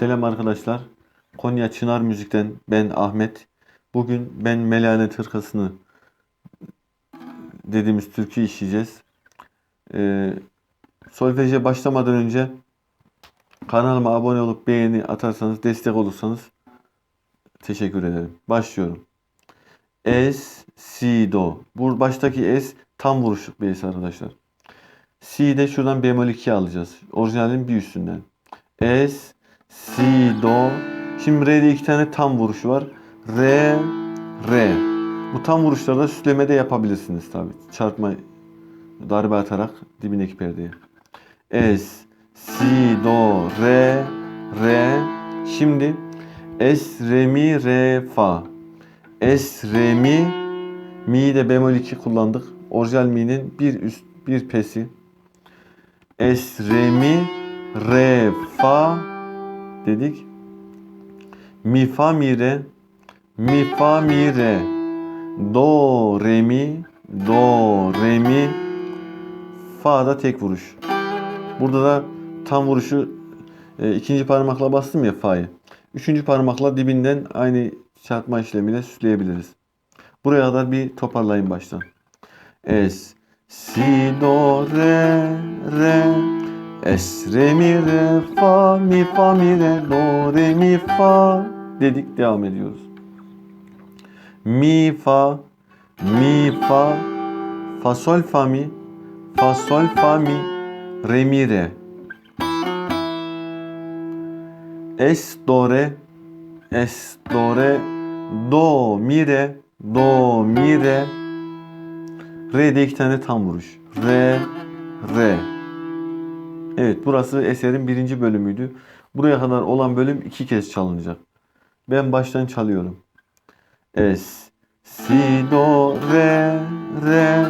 Selam arkadaşlar. Konya Çınar Müzik'ten ben Ahmet. Bugün ben Melanet Hırkası'nı dediğimiz türkü işleyeceğiz. Ee, solfeje başlamadan önce kanalıma abone olup beğeni atarsanız, destek olursanız teşekkür ederim. Başlıyorum. Es, si, do. Bu baştaki es tam vuruşluk bir es arkadaşlar. Si de şuradan bemol 2 alacağız. Orijinalin bir üstünden. Es, si, do. Şimdi re'de iki tane tam vuruşu var. Re, re. Bu tam vuruşlarda süsleme de yapabilirsiniz tabi. Çarpma, darbe atarak dibindeki perdeye. Es, si, do, re, re. Şimdi es, re, mi, re, fa. Es, re, mi. Mi de bemol 2 kullandık. Orijinal mi'nin bir üst, bir pesi. Es, re, mi, re, fa dedik. Mi, fa, mi, re. Mi, fa, mi, re. Do, re, mi. Do, re, mi. Fa da tek vuruş. Burada da tam vuruşu e, ikinci parmakla bastım ya fa'yı. Üçüncü parmakla dibinden aynı çarpma işlemiyle süsleyebiliriz. Buraya kadar bir toparlayın baştan. Es, si, do, re, re. Es, re, mi, re, fa, mi, fa, mi, re, do, re, mi, fa dedik devam ediyoruz. Mi, fa, mi, fa, fa, sol, fa, mi, fa, sol, fa, mi, re, mi, re. Es, do, re, es, do, re, do, mi, re, do, mi, re. Re'de iki tane tam vuruş. Re, re. Evet burası eserin birinci bölümüydü. Buraya kadar olan bölüm iki kez çalınacak. Ben baştan çalıyorum. Es, si, do, re, re.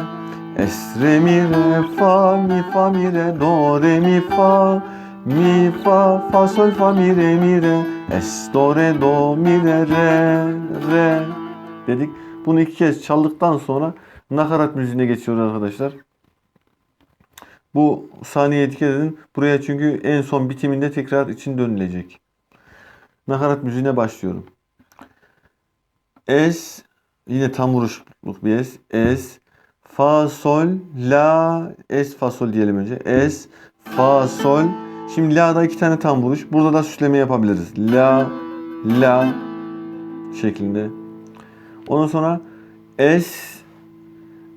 Es, re, mi, re, fa, mi, fa, mi, re, do, re, mi, fa. Mi, fa, fa, sol, fa, mi, re, mi, re. Es, do, re, do, mi, re, re, re. Dedik. Bunu iki kez çaldıktan sonra nakarat müziğine geçiyoruz arkadaşlar. Bu saniye dikkat. Buraya çünkü en son bitiminde tekrar için dönülecek. Nakarat müziğine başlıyorum. Es yine tam vuruşluk bir es. Es fa sol la es fa sol diyelim önce. Es fa sol. Şimdi la'da iki tane tam vuruş. Burada da süsleme yapabiliriz. La la şeklinde. Ondan sonra es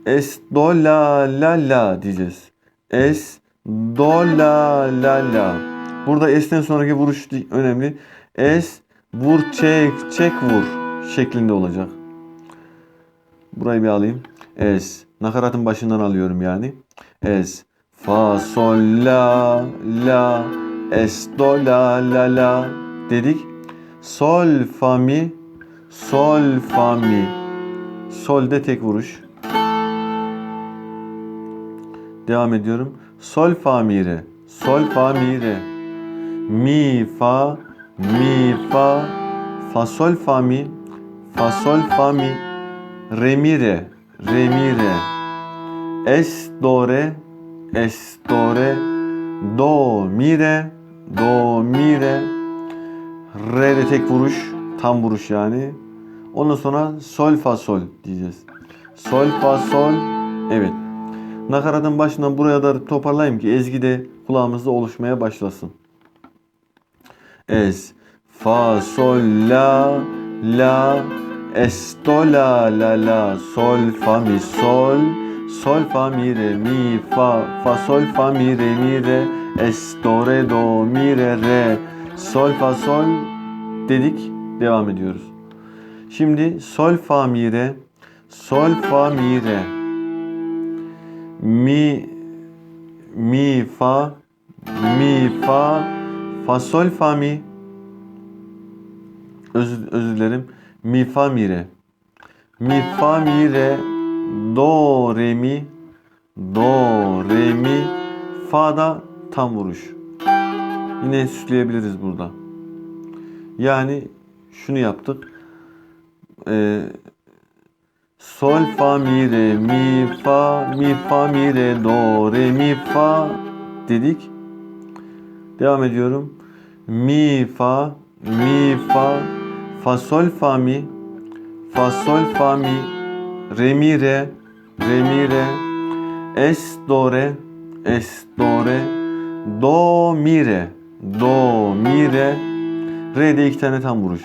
es do la la la diyeceğiz. Es, do, la, la, la. Burada es'ten sonraki vuruş önemli. Es, vur, çek, çek, vur şeklinde olacak. Burayı bir alayım. Es, nakaratın başından alıyorum yani. Es, fa, sol, la, la, es, do, la, la, la dedik. Sol, fa, mi, sol, fa, mi. Sol'de tek vuruş. Devam ediyorum. Sol fa mi re. Sol fa mi re. Mi fa mi fa. Fa sol fa mi. Fa sol fa mi. Re mi re. Re mi re. Es do re. Es do re. Do mi re. Do mi re. Re de tek vuruş tam vuruş yani. Ondan sonra sol fa sol diyeceğiz. Sol fa sol. Evet Nakaratın başından buraya da toparlayayım ki ezgi de kulağımızda oluşmaya başlasın. Es, fa, sol, la, la, es, do, la, la, la, sol, fa, mi, sol, sol, fa, mi, re, mi, fa, fa, sol, fa, mi, re, mi, re, es, do, re, do, mi, re, re, sol, fa, sol dedik. Devam ediyoruz. Şimdi sol, fa, mi, re, sol, fa, mi, re, mi mi fa mi fa fa sol fa mi. Özür, özür dilerim. Mi fa mi re. Mi fa mi re. Do re mi. Do re mi. Fa da tam vuruş. Yine süsleyebiliriz burada. Yani şunu yaptık. Ee, Sol fa mi re mi fa mi fa mi re do re mi fa dedik. Devam ediyorum. mi fa mi fa. Fa sol fa mi. Fa sol fa mi. Re mi re. Re mi re. Es do re. Es do re. Do mi re. Do mi re. Re'de iki tane tam vuruş.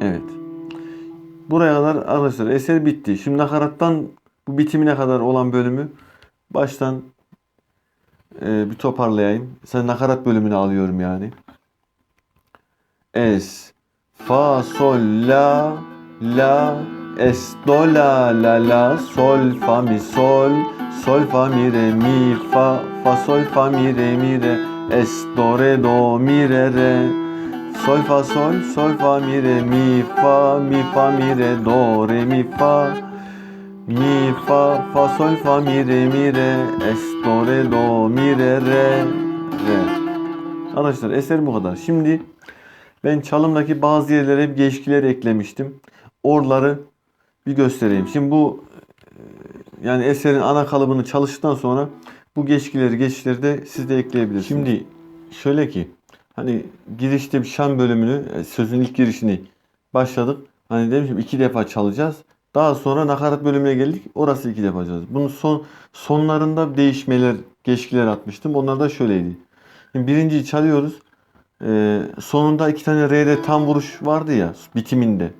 Evet. Buraya kadar arkadaşlar eser bitti. Şimdi nakarattan bu bitimine kadar olan bölümü baştan e, bir toparlayayım. Sen nakarat bölümünü alıyorum yani. Es, fa, sol, la, la, es, do, la, la, la, sol, fa, mi, sol, sol, fa, mi, re, mi, fa, fa, sol, fa, mi, re, mi, re, es, do, re, do, mi, re, re, sol, fa, sol, sol, fa, mi, re, mi, fa, mi, fa, mi, re, do, re, mi, fa, mi, fa, fa, sol, fa, mi, re, mi, re, es, do, re, do, mi, re, re, re. Arkadaşlar eser bu kadar. Şimdi ben çalımdaki bazı yerlere hep geçkiler eklemiştim. Oraları bir göstereyim. Şimdi bu e, yani eserin ana kalıbını çalıştıktan sonra bu geçkileri geçişleri de siz de ekleyebilirsiniz. Şimdi şöyle ki hani girişte bir şan bölümünü e, sözün ilk girişini başladık. Hani demişim iki defa çalacağız. Daha sonra nakarat bölümüne geldik. Orası iki defa çalacağız. Bunun son sonlarında değişmeler, geçkiler atmıştım. Onlar da şöyleydi. Şimdi birinciyi çalıyoruz. Ee, sonunda iki tane R'de tam vuruş vardı ya bitiminde.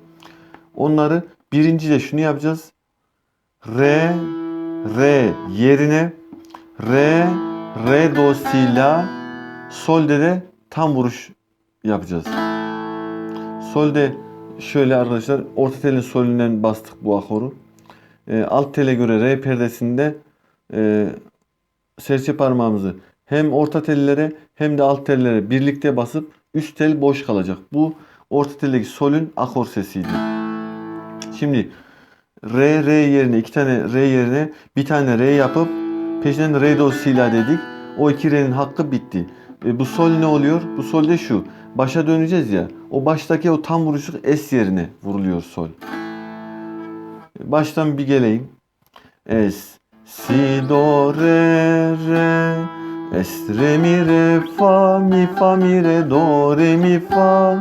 Onları birinci de şunu yapacağız. Re, re yerine re, re do si la solde de tam vuruş yapacağız. Solde şöyle arkadaşlar orta telin solünden bastık bu akoru. Ee, alt tele göre re perdesinde e, serçe parmağımızı hem orta tellere hem de alt tellere birlikte basıp üst tel boş kalacak. Bu orta teldeki solün akor sesiydi. Şimdi re re yerine iki tane re yerine bir tane re yapıp peşinden re do si la dedik. O iki re'nin hakkı bitti. E, bu sol ne oluyor? Bu sol de şu. Başa döneceğiz ya. O baştaki o tam vuruşluk es yerine vuruluyor sol. Baştan bir geleyim. Es, si, do, re, re. Es, re, mi, re, fa, mi, fa, mi, re, do, re, mi, fa.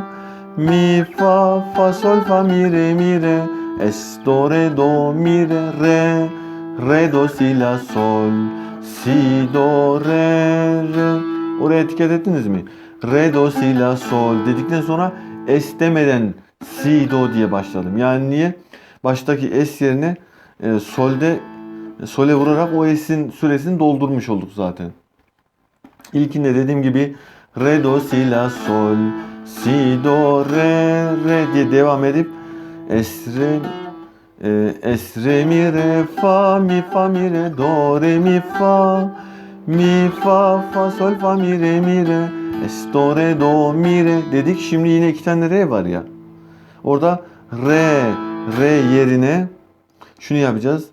Mi, fa, fa, sol, fa, mi, re, mi, re. Es, do, re, do, mi, re, re. Re, do, si, la, sol. Si, do, re, re. Oraya dikkat ettiniz mi? Re, do, si, la, sol dedikten sonra es demeden si, do diye başladım. Yani niye? Baştaki es yerine e, solde sole vurarak o es'in süresini doldurmuş olduk zaten. İlkinde dediğim gibi re do si la sol si do re re diye devam edip es re e, es re mi re fa mi fa mi re do re mi fa mi fa fa sol fa mi re mi re es do re do mi re dedik. Şimdi yine iki tane re var ya. Orada re re yerine şunu yapacağız.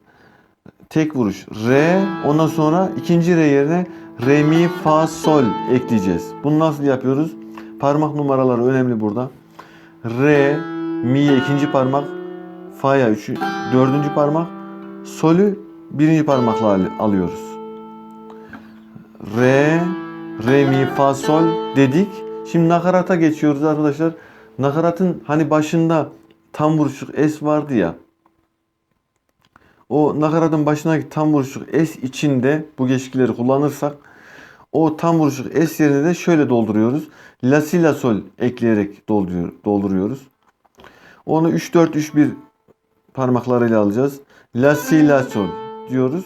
Tek vuruş re ondan sonra ikinci re yerine re mi fa sol ekleyeceğiz. Bunu nasıl yapıyoruz? Parmak numaraları önemli burada. Re mi'ye ikinci parmak, fa'ya üçü, dördüncü parmak, solü birinci parmakla al- alıyoruz. Re, re mi fa sol dedik. Şimdi nakarata geçiyoruz arkadaşlar. Nakaratın hani başında tam vuruşluk es vardı ya. O nakaratın başındaki tam vuruşluk es içinde bu geçkileri kullanırsak o tam vuruşluk es yerine de şöyle dolduruyoruz. La si la sol ekleyerek dolduruyor, dolduruyoruz. Onu 3 4 3 1 parmaklarıyla alacağız. La si la sol diyoruz.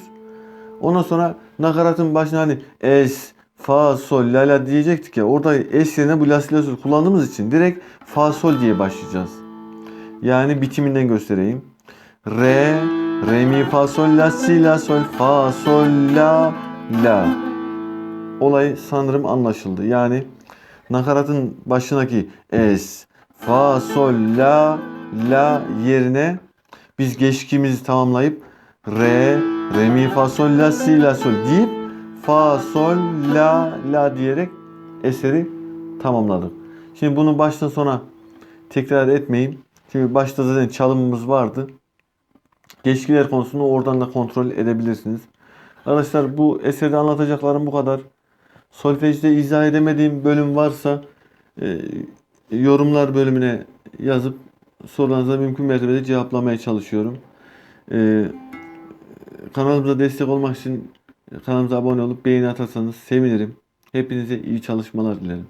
Ondan sonra nakaratın başına hani es, fa, sol, la la diyecektik ya. Orada es yerine bu la si la sol kullandığımız için direkt fa sol diye başlayacağız. Yani bitiminden göstereyim. Re, re mi fa sol la si la sol fa sol la la. Olay sanırım anlaşıldı. Yani nakaratın başındaki es, fa sol la la yerine biz geçkimizi tamamlayıp re, re mi fa sol la si la sol deyip fa sol la la diyerek eseri tamamladık. Şimdi bunu baştan sona tekrar etmeyeyim. Çünkü başta zaten çalımımız vardı. Geçkiler konusunu oradan da kontrol edebilirsiniz. Arkadaşlar bu eserde anlatacaklarım bu kadar. Solfejde izah edemediğim bölüm varsa e, yorumlar bölümüne yazıp sorularınıza mümkün mertebede cevaplamaya çalışıyorum. E, kanalımıza destek olmak için kanalımıza abone olup beğeni atarsanız sevinirim. Hepinize iyi çalışmalar dilerim.